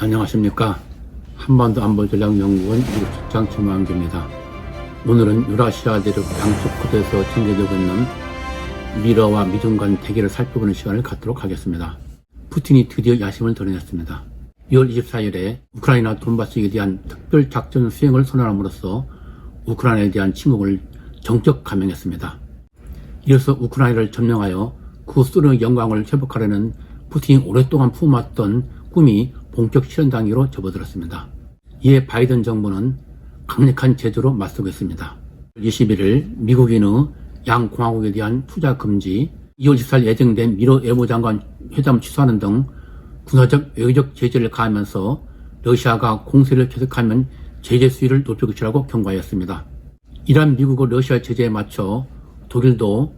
안녕하십니까. 한반도 안보전략연구원 미국직장 김한규입니다. 오늘은 유라시아 대륙 양쪽 곳에서 전개되고 있는 미러와 미중 간 대결을 살펴보는 시간을 갖도록 하겠습니다. 푸틴이 드디어 야심을 드러냈습니다. 2월 24일에 우크라이나 돈바스에 대한 특별 작전 수행을 선언함으로써 우크라이나에 대한 침공을 정적 감행했습니다. 이어서 우크라이나를 점령하여 그 소련의 영광을 회복하려는 푸틴이 오랫동안 품었던 꿈이 본격 실현 단계로 접어들었습니다. 이에 바이든 정부는 강력한 제재로 맞서고 있습니다. 21일 미국인의 양 공화국에 대한 투자 금지, 2월 24일 예정된 미러 외무장관 회담 취소하는 등 군사적 외교적 제재를 가하면서 러시아가 공세를 계속하면 제재 수위를 높일 것이라고 경고하였습니다. 이란 미국의 러시아 제재에 맞춰 독일도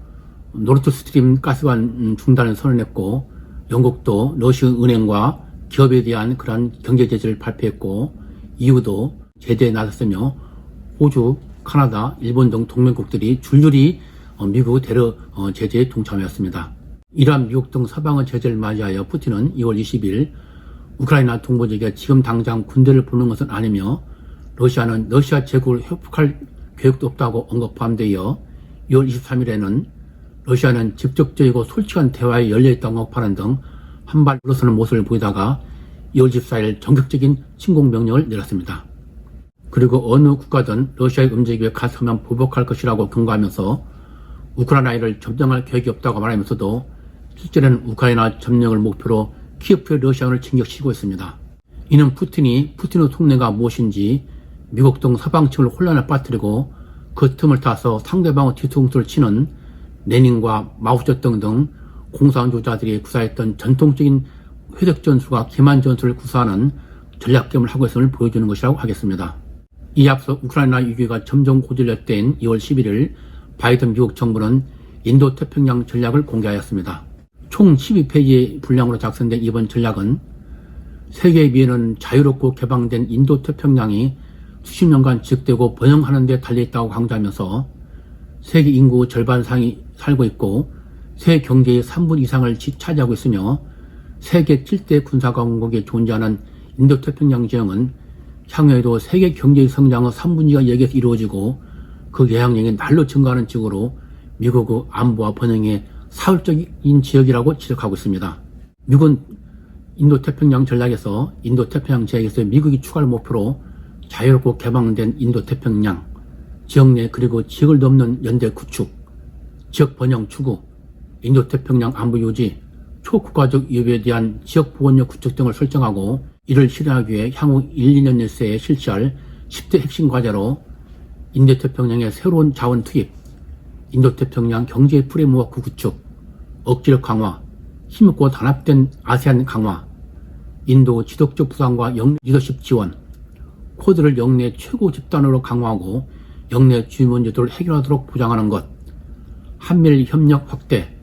노르트 스트림 가스관 중단을 선언했고 영국도 러시아 은행과 기업에 대한 그러한 경제 제재를 발표했고 이후도 제재에 나섰으며 호주, 카나다, 일본 등 동맹국들이 줄줄이 어, 미국 대러 어, 제재에 동참하였습니다. 이란, 미국 등 서방의 제재를 맞이하여 푸틴은 2월 20일 우크라이나 동부 지역에 지금 당장 군대를 보는 것은 아니며 러시아는 러시아 제국을 회복할 계획도 없다고 언급한 데 이어 2월 23일에는 러시아는 직접적이고 솔직한 대화에 열려있다고 언급하는 등 한발 물러서는 모습을 보이다가 2월 24일 전격적인 침공 명령을 내렸습니다. 그리고 어느 국가든 러시아의 움직임에 가서면 보복할 것이라고 경고하면서 우크라이나를 점령할 계획이 없다고 말하면서도 실제로는 우크라이나 점령을 목표로 키예프의 러시아를 진격시키고 있습니다. 이는 푸틴이 푸틴의 속내가 무엇인지 미국 등 서방층을 혼란에 빠뜨리고 그 틈을 타서 상대방의 뒤통수를 치는 레닌과 마오쩌둥 등 공산주의자들이 구사했던 전통적인 회적 전술과 기만 전술을 구사하는 전략 게임을 하고 있음을 보여주는 것이라고 하겠습니다. 이 앞서 우크라이나 위기가 점점 고질될 때인 2월 11일 바이든 미국 정부는 인도 태평양 전략을 공개하였습니다. 총 12페이지의 분량으로 작성된 이번 전략은 세계에 비해는 자유롭고 개방된 인도 태평양이 수십 년간 지속되고 번영하는 데 달려있다고 강조하면서 세계 인구 절반 이상이 살고 있고 세계 경제의 3분 이상을 차지하고 있으며 세계 7대 군사강국에 존재하는 인도태평양 지형은 향후에도 세계 경제의 성장의 3분의 2가 여기에서 이루어지고 그 예향력이 날로 증가하는 지역으로 미국의 안보와 번영의 사흘적인 지역이라고 지적하고 있습니다. 미국은 인도태평양 전략에서 인도태평양 지역에서 미국이 추가할 목표로 자유롭고 개방된 인도태평양 지역 내 그리고 지역을 넘는 연대 구축, 지역 번영 추구, 인도태평양 안보 유지, 초국가적 위협에 대한 지역 보건력 구축 등을 설정하고 이를 실현하기 위해 향후 1, 2년 내에 실시할 10대 핵심 과제로 인도태평양의 새로운 자원 투입, 인도태평양 경제 프레임워크 구축, 억지력 강화, 힘있고 단합된 아세안 강화, 인도 지속적 부상과 영 리더십 지원, 코드를 영내 최고 집단으로 강화하고 영내 주요 문제들을 해결하도록 보장하는 것, 한미일 협력 확대,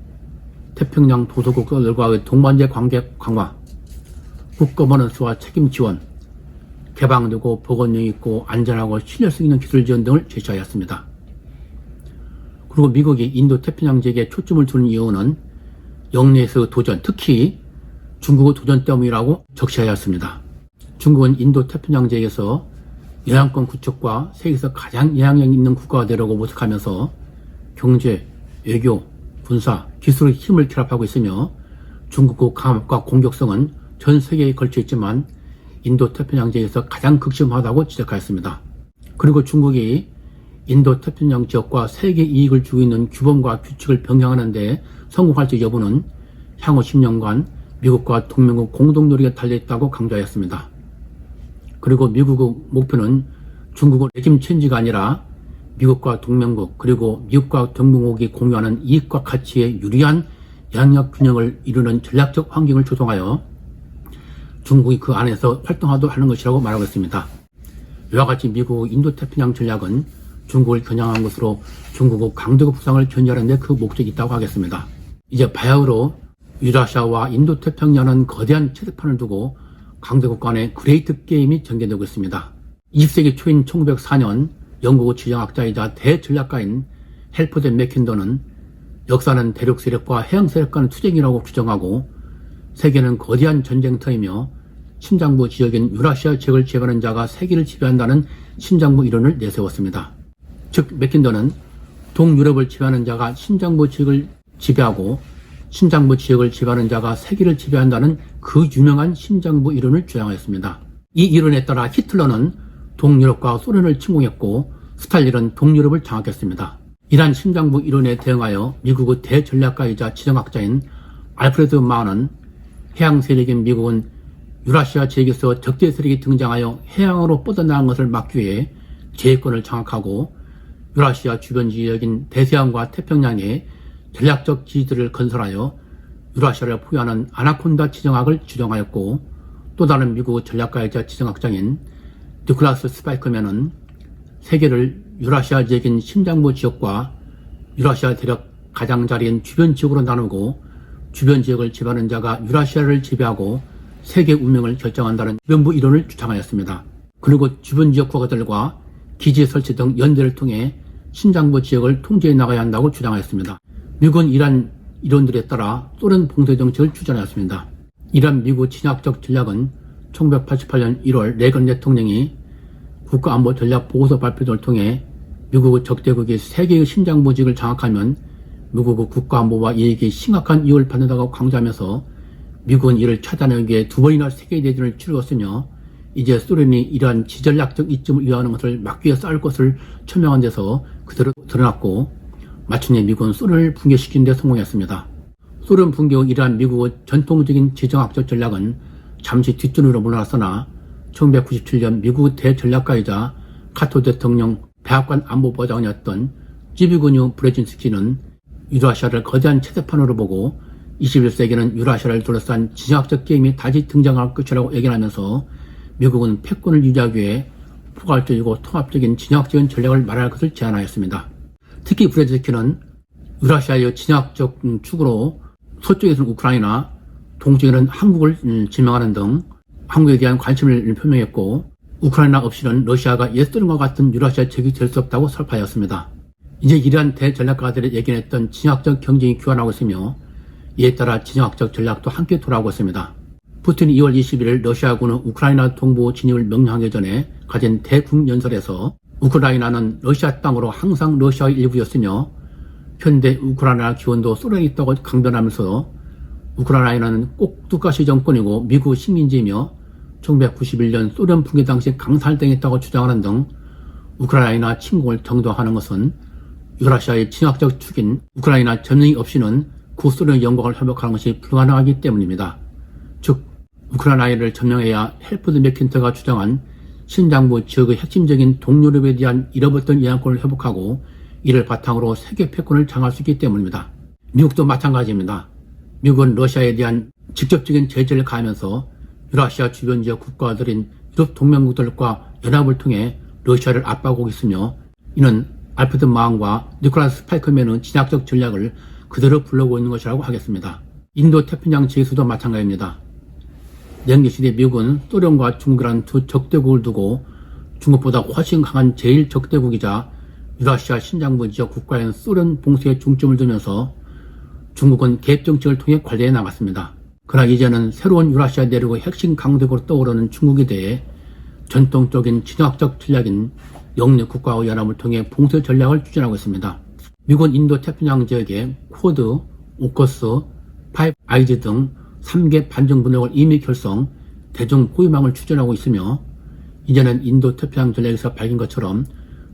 태평양 도서국들과의 동반자 관계 강화, 국가버넌스와 책임 지원, 개방되고 보건력 있고 안전하고 신뢰성 있는 기술 지원 등을 제시하였습니다. 그리고 미국이 인도 태평양 지역에 초점을 두는 이유는 영내에서 도전, 특히 중국의 도전 때문이라고 적시하였습니다. 중국은 인도 태평양 지역에서 영향권 구축과 세계에서 가장 영향력 있는 국가가 되려고 모색하면서 경제, 외교, 군사, 기술의 힘을 결합하고 있으며 중국의 강압과 공격성은 전 세계에 걸쳐 있지만 인도 태평양 지역에서 가장 극심하다고 지적하였습니다. 그리고 중국이 인도 태평양 지역과 세계 이익을 주고 있는 규범과 규칙을 병행하는 데 성공할지 여부는 향후 10년간 미국과 동맹국 공동 노력에 달려있다고 강조하였습니다. 그리고 미국의 목표는 중국의 레짐 체인지가 아니라 미국과 동맹국 그리고 미국과 동맹국이 공유하는 이익과 가치에 유리한 양력 균형을 이루는 전략적 환경을 조성하여 중국이 그 안에서 활동하도록 하는 것이라고 말하고 있습니다. 이와 같이 미국 인도태평양 전략은 중국을 겨냥한 것으로 중국의 강대국 부상을 견제하는 데 그 목적이 있다고 하겠습니다. 이제 바야흐로 유라시아와 인도태평양은 거대한 체제판을 두고 강대국 간의 그레이트 게임이 전개되고 있습니다. 20세기 초인 1904년 영국의 지정학자이자 대전략가인 헬퍼드 맥킨더는 역사는 대륙 세력과 해양 세력 간의 투쟁이라고 규정하고 세계는 거대한 전쟁터이며 신장부 지역인 유라시아 지역을 지배하는 자가 세계를 지배한다는 신장부 이론을 내세웠습니다. 즉 맥킨더는 동유럽을 지배하는 자가 신장부 지역을 지배하고 신장부 지역을 지배하는 자가 세계를 지배한다는 그 유명한 신장부 이론을 주장하였습니다. 이 이론에 따라 히틀러는 동유럽과 소련을 침공했고 스탈린은 동유럽을 장악했습니다. 이러한 신장부 이론에 대응하여 미국의 대전략가이자 지정학자인 알프레드 마은은 해양 세력인 미국은 유라시아 지역에서 적대 세력이 등장하여 해양으로 뻗어나간 것을 막기 위해 제해권을 장악하고 유라시아 주변 지역인 대서양과 태평양에 전략적 기지들을 건설하여 유라시아를 포위하는 아나콘다 지정학을 주장하였고 또 다른 미국 전략가이자 지정학장인 니콜라스 스파이크맨은 세계를 유라시아 지역인 심장부 지역과 유라시아 대륙 가장자리인 주변 지역으로 나누고 주변 지역을 지배하는 자가 유라시아를 지배하고 세계 운명을 결정한다는 주변부 이론을 주장하였습니다. 그리고 주변 지역 국가들과 기지 설치 등 연대를 통해 신장부 지역을 통제해 나가야 한다고 주장하였습니다. 미국은 이러한 이론들에 따라 소련 봉쇄 정책을 추진하였습니다. 이러한 미국 진학적 전략은 1988년 1월 레건 대통령이 국가안보 전략 보고서 발표 등을 통해 미국의 적대국이 세계의 심장부직을 장악하면 미국의 국가안보와 이익이 심각한 이유를 받는다고 강조하면서 미국은 이를 차단하기 위해 두 번이나 세계대전을 치르었으며 이제 소련이 이러한 지전략적 이점을 위하는 것을 막기 위해 싸울 것을 천명한 데서 그대로 드러났고 마침내 미국은 소련을 붕괴시키는 데 성공했습니다. 소련 붕괴 후 이러한 미국의 전통적인 지정학적 전략은 잠시 뒷전으로 물러났으나 1997년 미국 대전략가이자 카토 대통령 백악관 안보보장이었던 지비군유 브레진스키는 유라시아를 거대한 체제판으로 보고 21세기는 유라시아를 둘러싼 지정학적 게임이 다시 등장할 것이라고 예견하면서 미국은 패권을 유지하기 위해 포괄적이고 통합적인 진영학적인 전략을 말할 것을 제안하였습니다. 특히 브레즈키는 유라시아의 진영학적 축으로 서쪽에서는 우크라이나, 동쪽에는 한국을 음, 지명하는 등 한국에 대한 관심을 표명했고 우크라이나 없이는 러시아가 옛소련과 같은 유라시아 적이 될 수 없다고 설파하였습니다. 이제 이러한 대전략가들이 예견했던 진영학적 경쟁이 귀환하고 있으며 이에 따라 진영학적 전략도 함께 돌아오고 있습니다. 푸틴이 2월 21일 러시아군은 우크라이나 동부 진입을 명령하기 전에 가진 대국연설에서 우크라이나는 러시아 땅으로 항상 러시아의 일부였으며 현대 우크라이나 기원도 소련이 있다고 강변하면서 우크라이나는 꼭 두가시 정권이고 미국 식민지이며 1991년 소련 붕괴 당시 강살당했다고 주장하는 등 우크라이나 침공을 정도하는 것은 유라시아의 진학적 축인 우크라이나 점령이 없이는 구소련 영광을 회복하는 것이 불가능하기 때문입니다. 즉 우크라이나를 점령해야 헬프드 맥킨터가 주장한 신장부 지역의 핵심적인 동유럽에 대한 잃어버렸던 영향권을 회복하고 이를 바탕으로 세계 패권을 장할 수 있기 때문입니다. 미국도 마찬가지입니다. 미국은 러시아에 대한 직접적인 제재를 가하면서 유라시아 주변 지역 국가들인 유럽 동맹국들과 연합을 통해 러시아를 압박하고 있으며 이는 알프드 마항과 니콜라스 스파이크맨의 진학적 전략을 그대로 불러오고 있는 것이라고 하겠습니다. 인도 태평양 지역에서도 마찬가지입니다. 냉기시대 미국은 소련과 중국이라는 두 적대국을 두고 중국보다 훨씬 강한 제1적대국이자 유라시아 신장부 지역 국가인 소련 봉쇄에 중점을 두면서 중국은 개입 정책을 통해 관리해 나갔습니다. 그러나 이제는 새로운 유라시아 내륙의 핵심 강대국으로 떠오르는 중국에 대해 전통적인 진화학적 전략인 영내 국가의 연합을 통해 봉쇄 전략을 추진하고 있습니다. 미국은 인도 태평양 지역에 쿼드, 오커스, 파이브 아이즈 등 3개 반정 분역을 이미 결성, 대중 포위망을 추진하고 있으며 이제는 인도 태평양 전략에서 밝힌 것처럼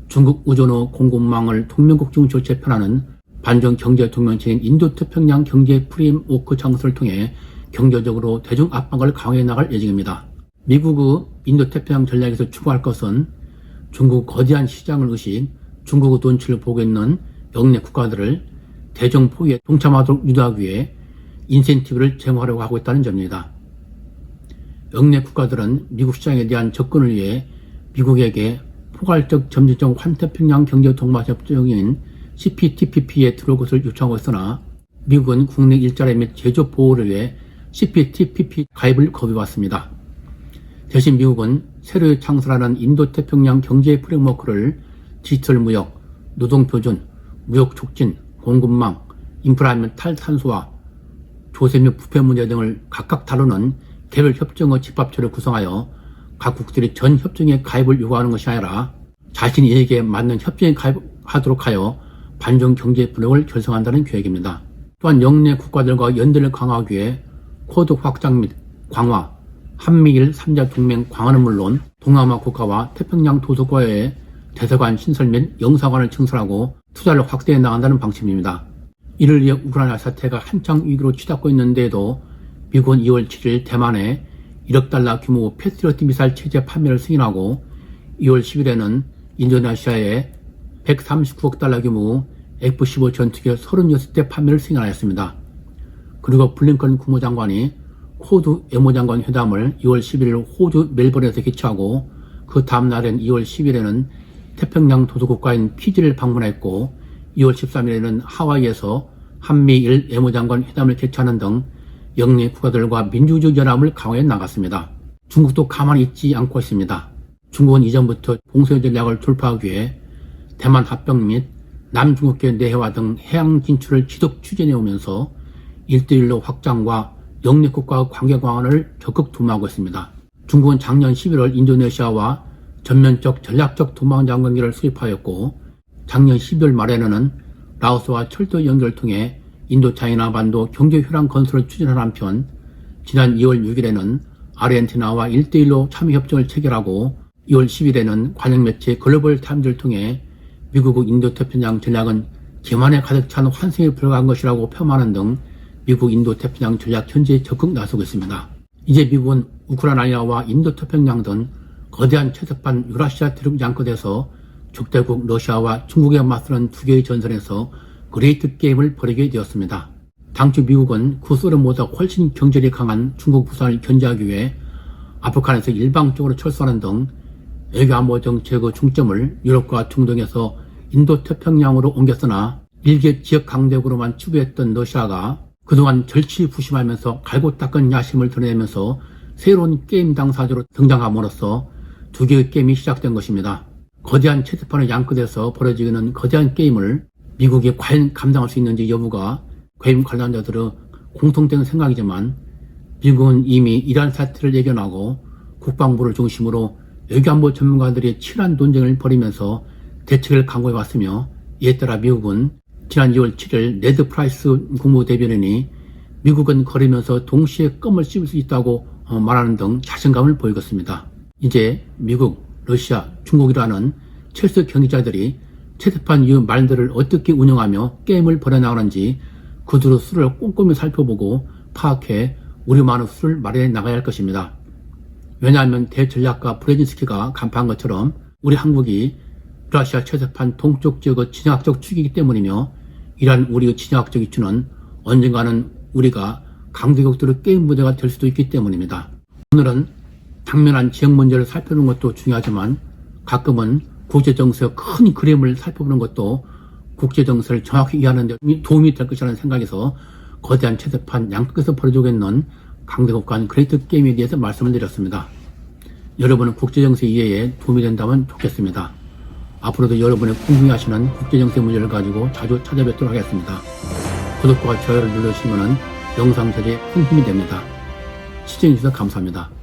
중국 우전의 공급망을 동맹국 중 조치편하는 반정 경제 동맹체인 인도 태평양 경제 프레임워크 장소를 통해 경제적으로 대중 압박을 강화해 나갈 예정입니다. 미국의 인도 태평양 전략에서 추구할 것은 중국 거대한 시장을 의식, 중국의 눈치를 보고 있는 영내 국가들을 대중 포위에 동참하도록 유도하기 위해 인센티브를 제공하려고 하고 있다는 점입니다. 영내 국가들은 미국 시장에 대한 접근을 위해 미국에게 포괄적 점진적 환태평양 경제 동반 협정인 CPTPP에 들어올 것을 요청하고 있으나 미국은 국내 일자리 및 제조 보호를 위해 CPTPP 가입을 거부해왔습니다. 대신 미국은 새로 창설하는 인도태평양 경제 프레임워크를 디지털 무역, 노동표준, 무역 촉진, 공급망, 인프라 및 탈탄소화, 조세 및 부패 문제 등을 각각 다루는 개별 협정의 집합체를 구성하여 각 국들이 전 협정에 가입을 요구하는 것이 아니라 자신이 이에게 맞는 협정에 가입하도록 하여 반중 경제 분력을 결성한다는 계획입니다. 또한 영내 국가들과 연대를 강화하기 위해 코드 확장 및 강화, 한미일 3자 동맹 강화는 물론 동남아 국가와 태평양 도서과의 대사관 신설 및 영사관을 증설하고 투자를 확대해 나간다는 방침입니다. 이를 위해 우크라이나 사태가 한창 위기로 치닫고 있는데도 미국은 2월 7일 대만에 1억 달러 규모 패트리어트 미사일 체제 판매를 승인하고 2월 10일에는 인도네시아에 139억 달러 규모 F-15 전투기 36대 판매를 승인하였습니다. 그리고 블링컨 국무장관이 호주 외무장관 회담을 2월 11일 호주 멜번에서 개최하고 그 다음 날인 2월 10일에는 태평양 도서국가인 피지를 방문했고 2월 13일에는 하와이에서 한미일 외무장관 회담을 개최하는 등 영내 국가들과 민주주의 연합을 강화해 나갔습니다. 중국도 가만히 있지 않고 있습니다. 중국은 이전부터 봉쇄 전략을 돌파하기 위해 대만 합병 및 남중국해 내해화 등 해양 진출을 지속 추진해 오면서 일대일로 확장과 영내국가의 관계 강화를 적극 도모하고 있습니다. 중국은 작년 11월 인도네시아와 전면적 전략적 도망 장관기를 수립하였고 작년 12월 말에는 라오스와 철도 연결을 통해 인도 차이나 반도 경제 혈안 건설을 추진한 한편 지난 2월 6일에는 아르헨티나와 1대1로 참여 협정을 체결하고 2월 10일에는 관영 매체 글로벌 타임즈를 통해 미국의 인도 태평양 전략은 기만에 가득 찬 환승에 불과한 것이라고 폄하하는 등 미국 인도 태평양 전략 현재에 적극 나서고 있습니다. 이제 미국은 우크라이나와 인도 태평양 등 거대한 채석판 유라시아 대륙 양끝에서 적대국 러시아와 중국에 맞서는 두 개의 전선에서 그레이트 게임을 벌이게 되었습니다. 당초 미국은 구소련보다 훨씬 경제력이 강한 중국 부산을 견제하기 위해 아프간에서 일방적으로 철수하는 등 외교 안보 정책의 중점을 유럽과 중동에서 인도 태평양으로 옮겼으나 일개 지역 강대국으로만 추구했던 러시아가 그동안 절치부심하면서 갈고 닦은 야심을 드러내면서 새로운 게임 당사자로 등장함으로써 두 개의 게임이 시작된 것입니다. 거대한 채팅판의 양끝에서 벌어지는 거대한 게임을 미국이 과연 감당할 수 있는지 여부가 게임 관련자들의 공통된 생각이지만 미국은 이미 이러한 사태를 예견하고 국방부를 중심으로 외교안보 전문가들이 치열한 논쟁을 벌이면서 대책을 강구해 왔으며 이에 따라 미국은 지난 2월 7일 네드 프라이스 국무대변인이 미국은 거리면서 동시에 껌을 씹을 수 있다고 어, 말하는 등 자신감을 보이고 있습니다. 이제 미국, 러시아, 중국이라는 철수 경제자들이 채택판 이후 말들을 어떻게 운영하며 게임을 벌여나가는지 그들의 수를 꼼꼼히 살펴보고 파악해 우리만의 수를 마련해 나가야 할 것입니다. 왜냐하면 대전략가 브레진스키가 간파한 것처럼 우리 한국이 러시아 채색판 동쪽 지역의 진화학적 축이기 때문이며 이러한 우리의 진화학적 이추는 언젠가는 우리가 강대국들의 게임 무대가 될 수도 있기 때문입니다. 오늘은 당면한 지역 문제를 살펴보는 것도 중요하지만 가끔은 국제정세의 큰 그림을 살펴보는 것도 국제정세를 정확히 이해하는 데 도움이 될 것이라는 생각에서 거대한 채색판 양끝에서 벌어지고 있는 강대국 간 그레이트 게임에 대해서 말씀을 드렸습니다. 여러분은 국제정세 이해에 도움이 된다면 좋겠습니다. 앞으로도 여러분의 궁금해 하시는 국제정세 문제를 가지고 자주 찾아뵙도록 하겠습니다. 구독과 좋아요를 눌러주시면 영상 제작에 큰 힘이 됩니다. 시청해주셔서 감사합니다.